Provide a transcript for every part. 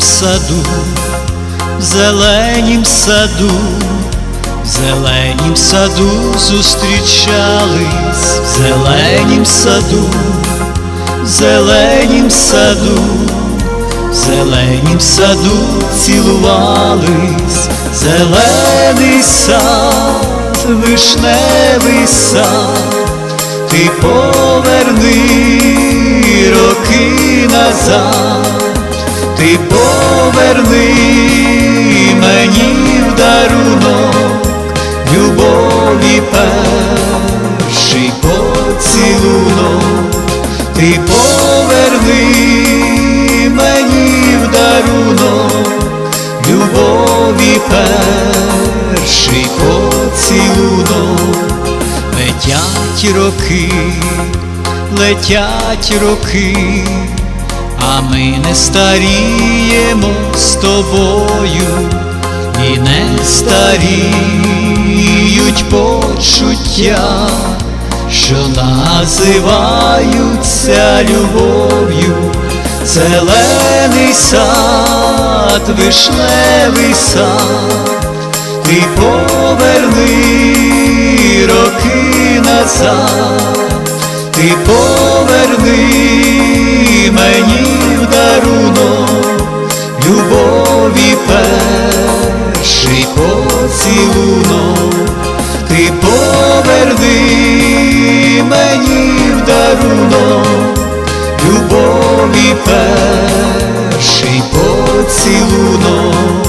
саду, в зеленім саду, в зеленім саду зустрічались, в зеленім саду, в зеленім саду, в зеленім саду цілувались, зелений сад, вишневий сад ти поверни роки назад, ти поверни мені в дарунок любові перший поцілунок, ти поверни мені в дарунок любові перший поцілунок. Летять роки, летять роки, а ми не старіємо з тобою, і не старіють почуття, що називаються любов'ю, зелений сад, вишневий сад ти поверни роки назад, ти поверни перший поцілунок, ти поверни мені в дарунок любові перший поцілунок.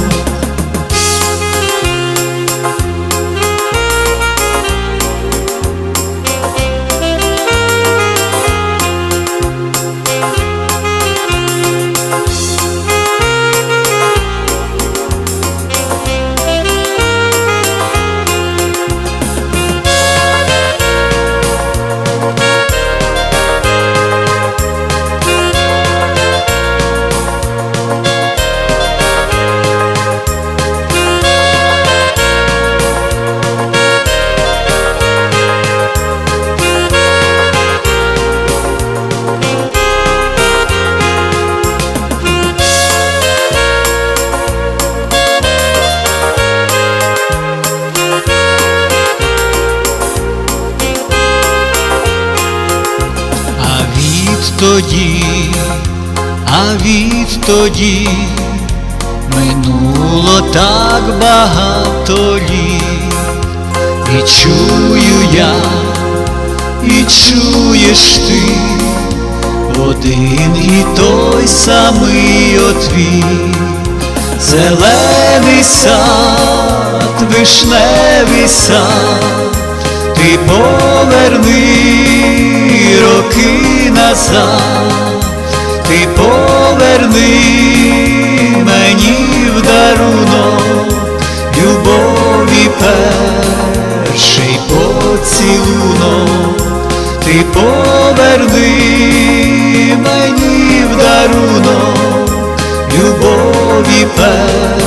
Відтоді, а відтоді минуло так багато літ, і чую я, і чуєш ти, один і той самий отвіт, зелений сад, вишневий сад ти поверни роки назад, ти поверни мені в дарунок любові перший поцілунок, ти поверни мені в дарунок любові перший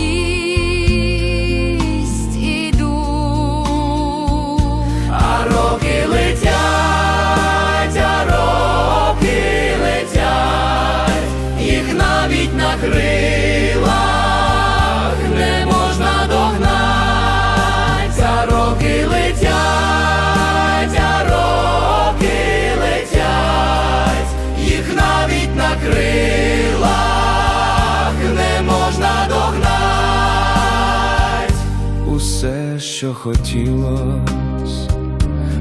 Усе, що хотілось,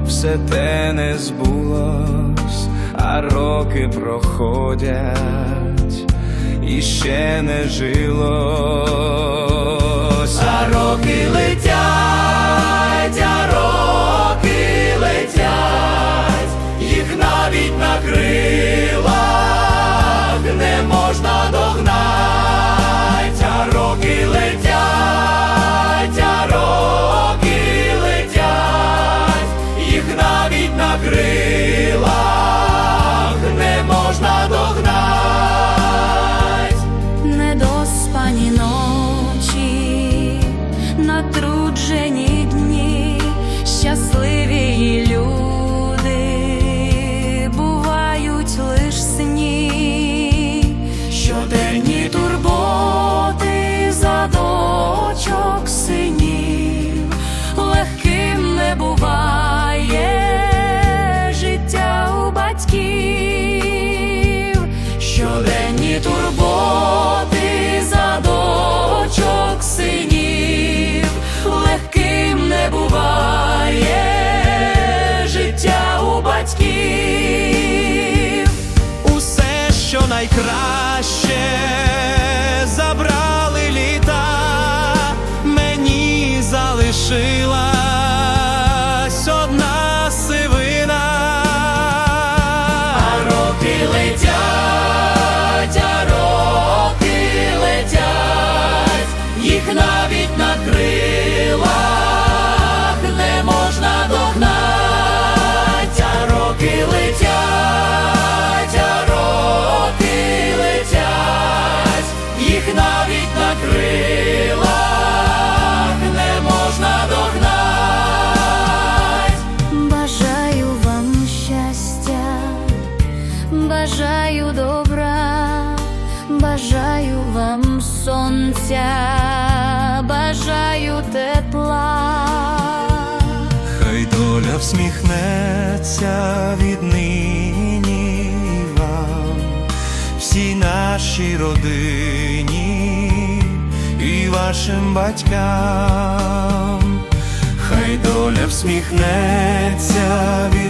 все те не збулось, а роки проходять, і ще не жилось. А роки летять, натруджені дні, сонця, бажаю тепла. Хай доля всміхнеться віднині вам, всій нашій родині і вашим батькам. Хай доля всміхнеться віднині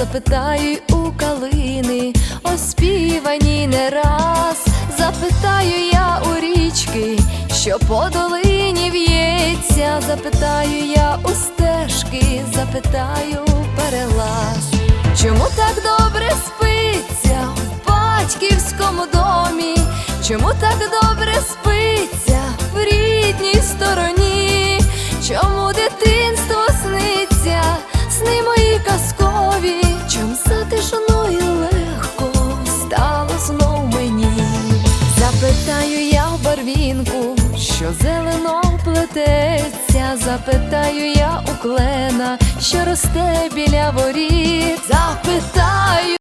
запитаю у калини, оспівані не раз, запитаю я у річки, що по долині в'ється, запитаю я у стежки, запитаю перелаз. Чому так добре спиться в батьківському домі? Чому так добре спиться в рідній стороні? Плететься, запитаю я у клена, що росте біля воріт, запитаю.